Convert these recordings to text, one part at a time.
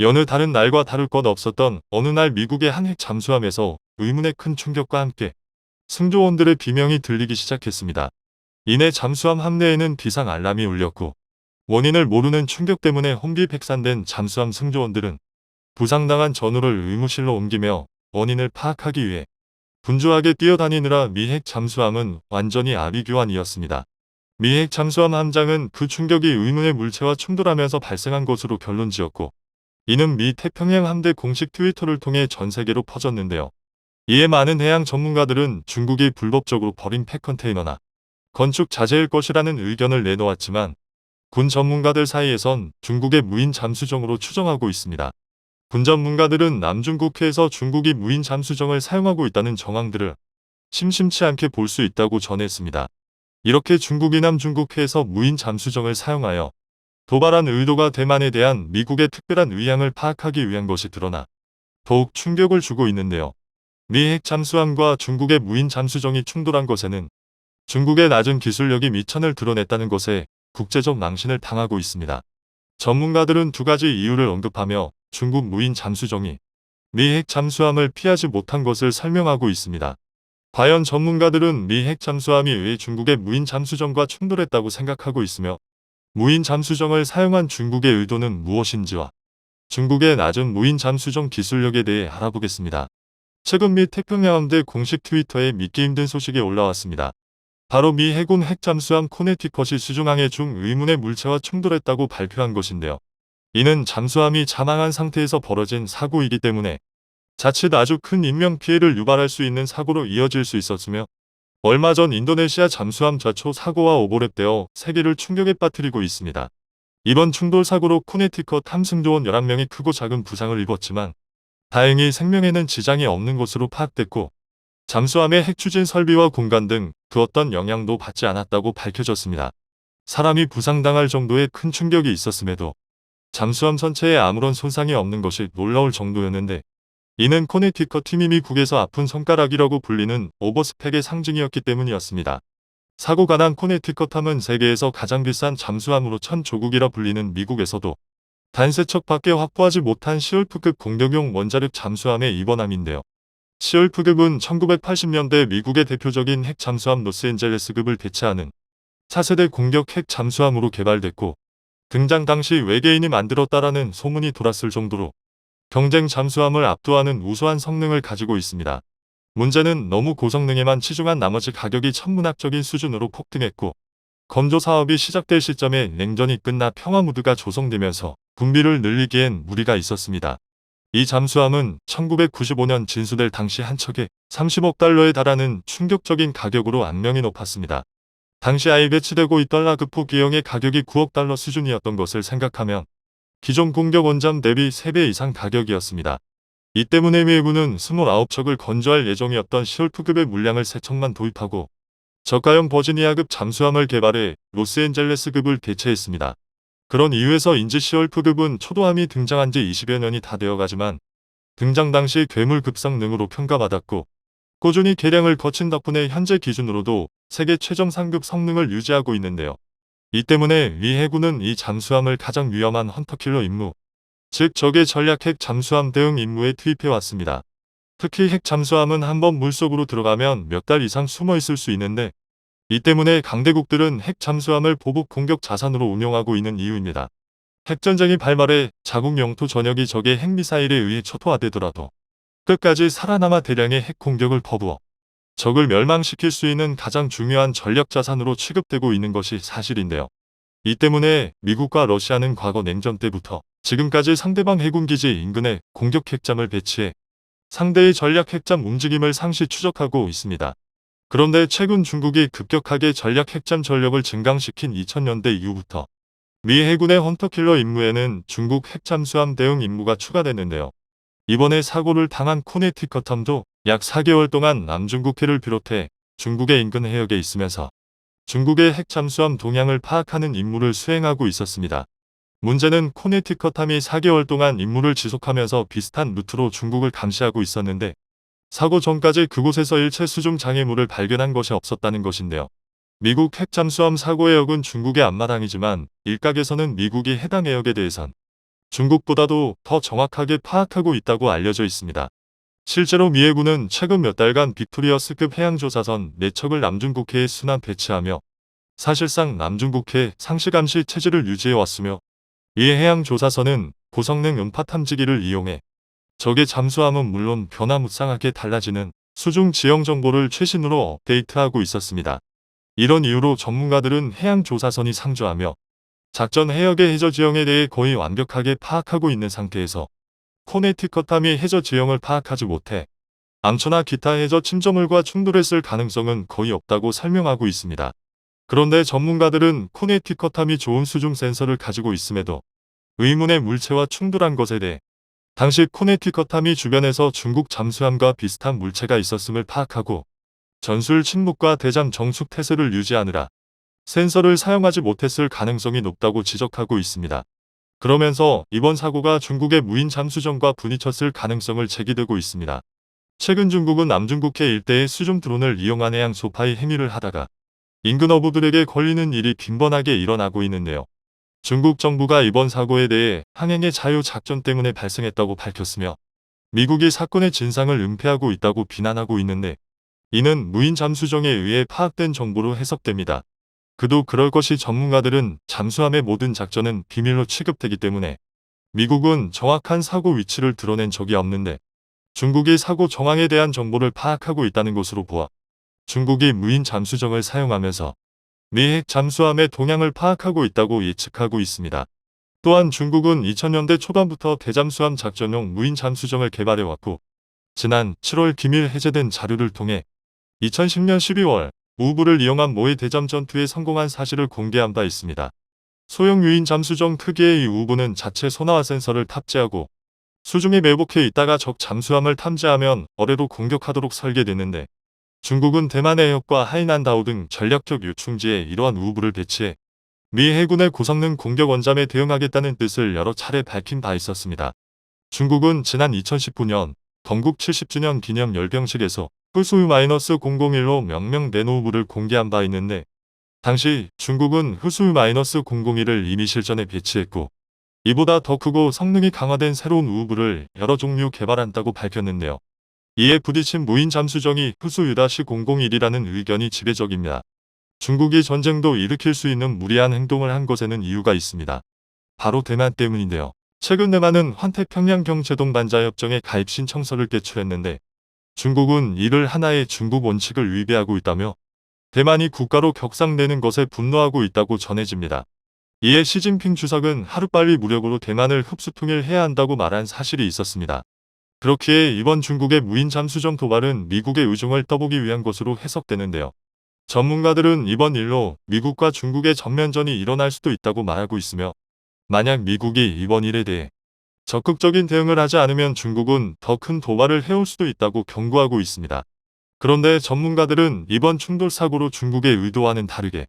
여느 다른 날과 다를 것 없었던 어느 날 미국의 한 핵 잠수함에서 의문의 큰 충격과 함께 승조원들의 비명이 들리기 시작했습니다. 이내 잠수함 함내에는 비상 알람이 울렸고 원인을 모르는 충격 때문에 혼비 백산된 잠수함 승조원들은 부상당한 전우를 의무실로 옮기며 원인을 파악하기 위해 분주하게 뛰어다니느라 미핵 잠수함은 완전히 아비규환이었습니다. 미핵 잠수함 함장은 그 충격이 의문의 물체와 충돌하면서 발생한 것으로 결론 지었고 이는 미 태평양 함대 공식 트위터를 통해 전 세계로 퍼졌는데요. 이에 많은 해양 전문가들은 중국이 불법적으로 버린 폐컨테이너나 건축 자재일 것이라는 의견을 내놓았지만 군 전문가들 사이에선 중국의 무인 잠수정으로 추정하고 있습니다. 군 전문가들은 남중국해에서 중국이 무인 잠수정을 사용하고 있다는 정황들을 심심치 않게 볼 수 있다고 전했습니다. 이렇게 중국이 남중국해에서 무인 잠수정을 사용하여 도발한 의도가 대만에 대한 미국의 특별한 의향을 파악하기 위한 것이 드러나 더욱 충격을 주고 있는데요. 미 핵 잠수함과 중국의 무인 잠수정이 충돌한 것에는 중국의 낮은 기술력이 미천을 드러냈다는 것에 국제적 망신을 당하고 있습니다. 전문가들은 두 가지 이유를 언급하며 중국 무인 잠수정이 미 핵 잠수함을 피하지 못한 것을 설명하고 있습니다. 과연 전문가들은 미 핵 잠수함이 왜 중국의 무인 잠수정과 충돌했다고 생각하고 있으며 무인 잠수정을 사용한 중국의 의도는 무엇인지와 중국의 낮은 무인 잠수정 기술력에 대해 알아보겠습니다. 최근 미 태평양함대 공식 트위터에 믿기 힘든 소식이 올라왔습니다. 바로 미 해군 핵잠수함 코네티컷이 수중항해 중 의문의 물체와 충돌했다고 발표한 것인데요. 이는 잠수함이 자망한 상태에서 벌어진 사고이기 때문에 자칫 아주 큰 인명피해를 유발할 수 있는 사고로 이어질 수 있었으며 얼마 전 인도네시아 잠수함 좌초 사고와 오버랩되어 세계를 충격에 빠뜨리고 있습니다. 이번 충돌 사고로 코네티컷 탐승조원 11명이 크고 작은 부상을 입었지만 다행히 생명에는 지장이 없는 것으로 파악됐고 잠수함의 핵추진 설비와 공간 등 그 어떤 영향도 받지 않았다고 밝혀졌습니다. 사람이 부상당할 정도의 큰 충격이 있었음에도 잠수함 전체에 아무런 손상이 없는 것이 놀라울 정도였는데 이는 코네티컷 팀이 미국에서 아픈 손가락이라고 불리는 오버스펙의 상징이었기 때문이었습니다. 사고가 난 코네티컷함은 세계에서 가장 비싼 잠수함으로 천 조국이라 불리는 미국에서도 단세척밖에 확보하지 못한 시올프급 공격용 원자력 잠수함의 입원함인데요. 시올프급은 1980년대 미국의 대표적인 핵 잠수함 로스앤젤레스급을 대체하는 차세대 공격 핵 잠수함으로 개발됐고 등장 당시 외계인이 만들었다라는 소문이 돌았을 정도로 경쟁 잠수함을 압도하는 우수한 성능을 가지고 있습니다. 문제는 너무 고성능에만 치중한 나머지 가격이 천문학적인 수준으로 폭등했고 건조 사업이 시작될 시점에 냉전이 끝나 평화 무드가 조성되면서 군비를 늘리기엔 무리가 있었습니다. 이 잠수함은 1995년 진수될 당시 한 척에 30억 달러에 달하는 충격적인 가격으로 악명이 높았습니다. 당시 아이 배치되고 있던 라그포 기형의 가격이 9억 달러 수준이었던 것을 생각하면 기존 공격 원잠 대비 3배 이상 가격이었습니다. 이 때문에 미해군은 29척을 건조할 예정이었던 시올프급의 물량을 3척만 도입하고 저가형 버지니아급 잠수함을 개발해 로스앤젤레스급을 대체했습니다. 그런 이유에서 인지 시올프급은 초도함이 등장한 지 20여 년이 다 되어가지만 등장 당시 괴물 급성능으로 평가받았고 꾸준히 개량을 거친 덕분에 현재 기준으로도 세계 최정 상급 성능을 유지하고 있는데요. 이 때문에 미 해군은 이 잠수함을 가장 위험한 헌터킬러 임무, 즉 적의 전략 핵 잠수함 대응 임무에 투입해 왔습니다. 특히 핵 잠수함은 한번 물속으로 들어가면 몇 달 이상 숨어 있을 수 있는데 이 때문에 강대국들은 핵 잠수함을 보복 공격 자산으로 운용하고 있는 이유입니다. 핵전쟁이 발발해 자국 영토 전역이 적의 핵미사일에 의해 초토화되더라도 끝까지 살아남아 대량의 핵 공격을 퍼부어 적을 멸망시킬 수 있는 가장 중요한 전력 자산으로 취급되고 있는 것이 사실인데요. 이 때문에 미국과 러시아는 과거 냉전 때부터 지금까지 상대방 해군기지 인근에 공격 핵잠을 배치해 상대의 전략 핵잠 움직임을 상시 추적하고 있습니다. 그런데 최근 중국이 급격하게 전략 핵잠 전력을 증강시킨 2000년대 이후부터 미 해군의 헌터킬러 임무에는 중국 핵잠수함 대응 임무가 추가됐는데요. 이번에 사고를 당한 코네티컷함도 약 4개월 동안 남중국해를 비롯해 중국의 인근 해역에 있으면서 중국의 핵잠수함 동향을 파악하는 임무를 수행하고 있었습니다. 문제는 코네티컷함이 4개월 동안 임무를 지속하면서 비슷한 루트로 중국을 감시하고 있었는데 사고 전까지 그곳에서 일체 수중 장애물을 발견한 것이 없었다는 것인데요. 미국 핵잠수함 사고의 역은 중국의 앞마당이지만 일각에서는 미국이 해당 해역에 대해선 중국보다도 더 정확하게 파악하고 있다고 알려져 있습니다. 실제로 미 해군은 최근 몇 달간 빅토리어스급 해양조사선 4척을 남중국해에 순환 배치하며 사실상 남중국해 상시감시 체제를 유지해 왔으며 이 해양조사선은 고성능 음파 탐지기를 이용해 적의 잠수함은 물론 변화무쌍하게 달라지는 수중 지형 정보를 최신으로 업데이트하고 있었습니다. 이런 이유로 전문가들은 해양조사선이 상주하며 작전 해역의 해저 지형에 대해 거의 완벽하게 파악하고 있는 상태에서 코네티컷함이 해저 지형을 파악하지 못해 암초나 기타 해저 침전물과 충돌했을 가능성은 거의 없다고 설명하고 있습니다. 그런데 전문가들은 코네티컷함이 좋은 수중 센서를 가지고 있음에도 의문의 물체와 충돌한 것에 대해 당시 코네티컷함이 주변에서 중국 잠수함과 비슷한 물체가 있었음을 파악하고 전술 침묵과 대잠 정숙 태세를 유지하느라 센서를 사용하지 못했을 가능성이 높다고 지적하고 있습니다. 그러면서 이번 사고가 중국의 무인 잠수정과 부딪혔을 가능성을 제기되고 있습니다. 최근 중국은 남중국해 일대의 수중 드론을 이용한 해양 소파의 행위를 하다가 인근 어부들에게 걸리는 일이 빈번하게 일어나고 있는데요. 중국 정부가 이번 사고에 대해 항행의 자유 작전 때문에 발생했다고 밝혔으며 미국이 사건의 진상을 은폐하고 있다고 비난하고 있는데 이는 무인 잠수정에 의해 파악된 정보로 해석됩니다. 그도 그럴 것이 전문가들은 잠수함의 모든 작전은 비밀로 취급되기 때문에 미국은 정확한 사고 위치를 드러낸 적이 없는데 중국이 사고 정황에 대한 정보를 파악하고 있다는 것으로 보아 중국이 무인 잠수정을 사용하면서 미핵 잠수함의 동향을 파악하고 있다고 예측하고 있습니다. 또한 중국은 2000년대 초반부터 대잠수함 작전용 무인 잠수정을 개발해왔고 지난 7월 기밀 해제된 자료를 통해 2010년 12월 우부를 이용한 모의 대잠 전투에 성공한 사실을 공개한 바 있습니다. 소형 유인 잠수정 특유의 이 우부는 자체 소나와 센서를 탑재하고 수중에 매복해 있다가 적 잠수함을 탐지하면 어뢰로 공격하도록 설계됐는데 중국은 대만의 해역과 하이난다오 등 전략적 요충지에 이러한 우부를 배치해 미 해군의 고성능 공격 원잠에 대응하겠다는 뜻을 여러 차례 밝힌 바 있었습니다. 중국은 지난 2019년 건국 70주년 기념 열병식에서 후수유 마이너스 001로 명명 내노우부를 공개한 바 있는데 당시 중국은 후수유 마이너스 001을 이미 실전에 배치했고 이보다 더 크고 성능이 강화된 새로운 우부를 여러 종류 개발한다고 밝혔는데요. 이에 부딪힌 무인 잠수정이 후수-001이라는 의견이 지배적입니다. 중국이 전쟁도 일으킬 수 있는 무리한 행동을 한 것에는 이유가 있습니다. 바로 대만 때문인데요. 최근 대만은 환태평양 경제동반자협정에 가입 신청서를 제출했는데 중국은 이를 하나의 중국 원칙을 위배하고 있다며 대만이 국가로 격상되는 것에 분노하고 있다고 전해집니다. 이에 시진핑 주석은 하루빨리 무력으로 대만을 흡수통일해야 한다고 말한 사실이 있었습니다. 그렇기에 이번 중국의 무인 잠수정 도발은 미국의 의중을 떠보기 위한 것으로 해석되는데요. 전문가들은 이번 일로 미국과 중국의 전면전이 일어날 수도 있다고 말하고 있으며 만약 미국이 이번 일에 대해 적극적인 대응을 하지 않으면 중국은 더 큰 도발을 해올 수도 있다고 경고하고 있습니다. 그런데 전문가들은 이번 충돌 사고로 중국의 의도와는 다르게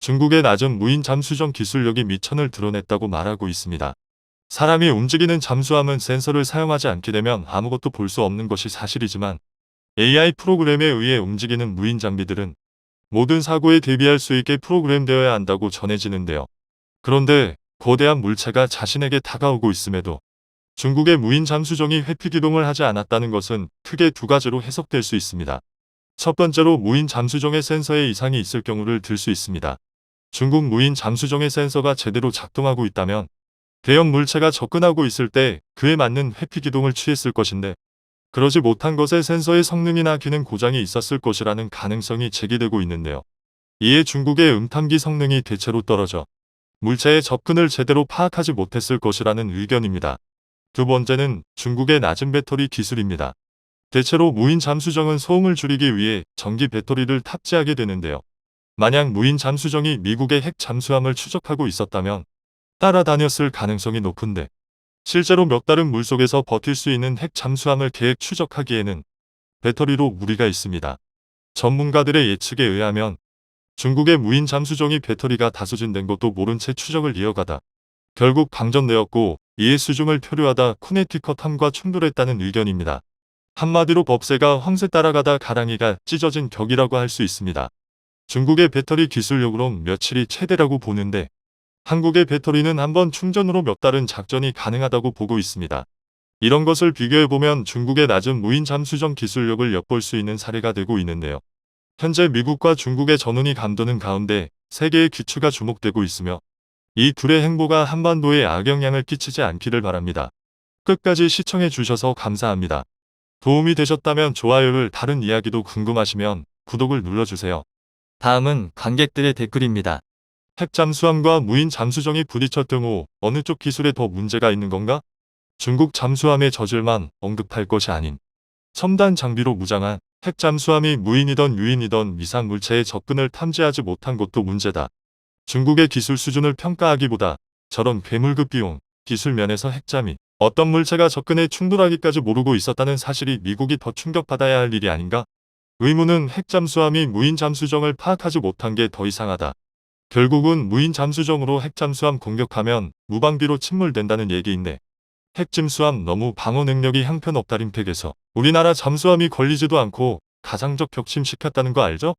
중국의 낮은 무인 잠수정 기술력이 미천을 드러냈다고 말하고 있습니다. 사람이 움직이는 잠수함은 센서를 사용하지 않게 되면 아무것도 볼 수 없는 것이 사실이지만 AI 프로그램에 의해 움직이는 무인 장비들은 모든 사고에 대비할 수 있게 프로그램되어야 한다고 전해지는데요. 그런데 거대한 물체가 자신에게 다가오고 있음에도 중국의 무인 잠수정이 회피 기동을 하지 않았다는 것은 크게 두 가지로 해석될 수 있습니다. 첫 번째로 무인 잠수정의 센서에 이상이 있을 경우를 들 수 있습니다. 중국 무인 잠수정의 센서가 제대로 작동하고 있다면 대형 물체가 접근하고 있을 때 그에 맞는 회피 기동을 취했을 것인데 그러지 못한 것에 센서의 성능이나 기능 고장이 있었을 것이라는 가능성이 제기되고 있는데요. 이에 중국의 음탐기 성능이 대체로 떨어져 물체의 접근을 제대로 파악하지 못했을 것이라는 의견입니다. 두 번째는 중국의 낮은 배터리 기술입니다. 대체로 무인 잠수정은 소음을 줄이기 위해 전기 배터리를 탑재하게 되는데요. 만약 무인 잠수정이 미국의 핵 잠수함을 추적하고 있었다면 따라다녔을 가능성이 높은데 실제로 몇 달은 물속에서 버틸 수 있는 핵 잠수함을 계획 추적하기에는 배터리로 무리가 있습니다. 전문가들의 예측에 의하면 중국의 무인 잠수정이 배터리가 다 소진된 것도 모른 채 추적을 이어가다 결국 방전되었고 이에 수중을 표류하다 쿠네티컷 함과 충돌했다는 의견입니다. 한마디로 법새가 황새 따라가다 가랑이가 찢어진 격이라고 할 수 있습니다. 중국의 배터리 기술력으론 며칠이 최대라고 보는데 한국의 배터리는 한번 충전으로 몇 달은 작전이 가능하다고 보고 있습니다. 이런 것을 비교해보면 중국의 낮은 무인 잠수정 기술력을 엿볼 수 있는 사례가 되고 있는데요. 현재 미국과 중국의 전운이 감도는 가운데 세계의 귀추가 주목되고 있으며 이 둘의 행보가 한반도에 악영향을 끼치지 않기를 바랍니다. 끝까지 시청해 주셔서 감사합니다. 도움이 되셨다면 좋아요를 다른 이야기도 궁금하시면 구독을 눌러주세요. 다음은 관객들의 댓글입니다. 핵 잠수함과 무인 잠수정이 부딪혔던 후 어느 쪽 기술에 더 문제가 있는 건가? 중국 잠수함의 저질만 언급할 것이 아닌 첨단 장비로 무장한 핵 잠수함이 무인이던 유인이던 미상 물체에 접근을 탐지하지 못한 것도 문제다. 중국의 기술 수준을 평가하기보다 저런 괴물급 비용, 기술 면에서 핵잠이 어떤 물체가 접근에 충돌하기까지 모르고 있었다는 사실이 미국이 더 충격받아야 할 일이 아닌가? 의무는 핵 잠수함이 무인 잠수정을 파악하지 못한 게 더 이상하다. 결국은 무인 잠수정으로 핵 잠수함 공격하면 무방비로 침몰된다는 얘기인데 핵 잠수함 너무 방어 능력이 형편없다린 팩에서 우리나라 잠수함이 걸리지도 않고 가장적 격침시켰다는 거 알죠?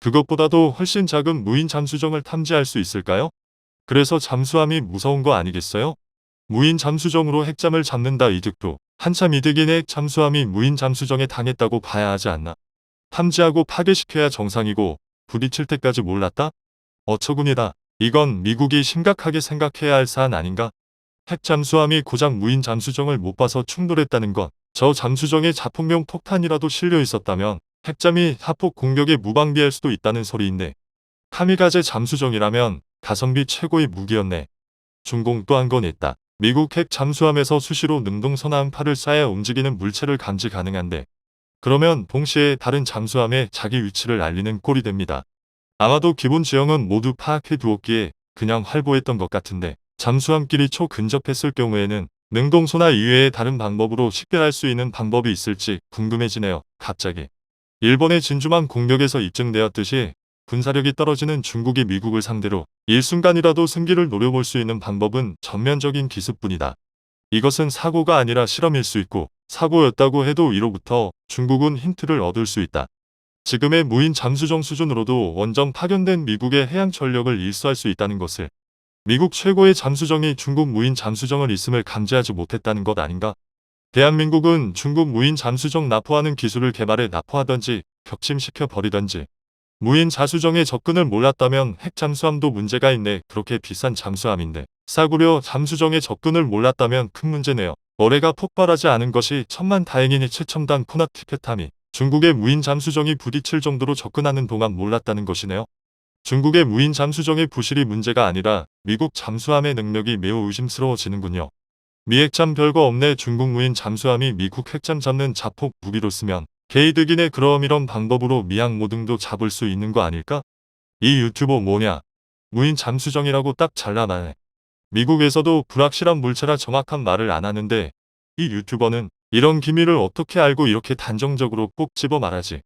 그것보다도 훨씬 작은 무인 잠수정을 탐지할 수 있을까요? 그래서 잠수함이 무서운 거 아니겠어요? 무인 잠수정으로 핵잠을 잡는다 이득도 한참 이득인 핵 잠수함이 무인 잠수정에 당했다고 봐야 하지 않나? 탐지하고 파괴시켜야 정상이고 부딪힐 때까지 몰랐다? 어처구니다. 이건 미국이 심각하게 생각해야 할 사안 아닌가? 핵 잠수함이 고작 무인 잠수정을 못 봐서 충돌했다는 것. 저 잠수정에 자폭용 폭탄이라도 실려 있었다면 핵잠이 하폭 공격에 무방비할 수도 있다는 소리인데 카미가제 잠수정이라면 가성비 최고의 무기였네. 중공 또 한 건 있다. 미국 핵 잠수함에서 수시로 능동선화음파를 쏴야 움직이는 물체를 감지 가능한데 그러면 동시에 다른 잠수함에 자기 위치를 알리는 꼴이 됩니다. 아마도 기본 지형은 모두 파악해 두었기에 그냥 활보했던 것 같은데 잠수함끼리 초근접했을 경우에는 능동소나 이외의 다른 방법으로 식별할 수 있는 방법이 있을지 궁금해지네요. 갑자기. 일본의 진주만 공격에서 입증되었듯이 군사력이 떨어지는 중국이 미국을 상대로 일순간이라도 승기를 노려볼 수 있는 방법은 전면적인 기습뿐이다. 이것은 사고가 아니라 실험일 수 있고 사고였다고 해도 이로부터 중국은 힌트를 얻을 수 있다. 지금의 무인 잠수정 수준으로도 원정 파견된 미국의 해양 전력을 일수할 수 있다는 것을 미국 최고의 잠수정이 중국 무인 잠수정을 있음을 감지하지 못했다는 것 아닌가? 대한민국은 중국 무인 잠수정 납포하는 기술을 개발해 납포하던지 격침시켜 버리던지 무인 자수정에 접근을 몰랐다면 핵 잠수함도 문제가 있네. 그렇게 비싼 잠수함인데 싸구려 잠수정에 접근을 몰랐다면 큰 문제네요. 어뢰가 폭발하지 않은 것이 천만 다행이니 최첨단 코낙 티켓함이 중국의 무인 잠수정이 부딪힐 정도로 접근하는 동안 몰랐다는 것이네요. 중국의 무인 잠수정의 부실이 문제가 아니라 미국 잠수함의 능력이 매우 의심스러워지는군요. 미핵잠 별거 없네 중국 무인 잠수함이 미국 핵잠 잡는 자폭 무기로 쓰면 개이득이네 그럼 이런 방법으로 미양 모등도 잡을 수 있는 거 아닐까? 이 유튜버 뭐냐? 무인 잠수정이라고 딱 잘라나네. 미국에서도 불확실한 물체라 정확한 말을 안 하는데 이 유튜버는 이런 기밀을 어떻게 알고 이렇게 단정적으로 꼭 집어 말하지.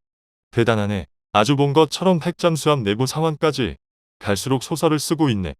대단하네. 아주 본 것처럼 핵잠수함 내부 상황까지 갈수록 소설을 쓰고 있네.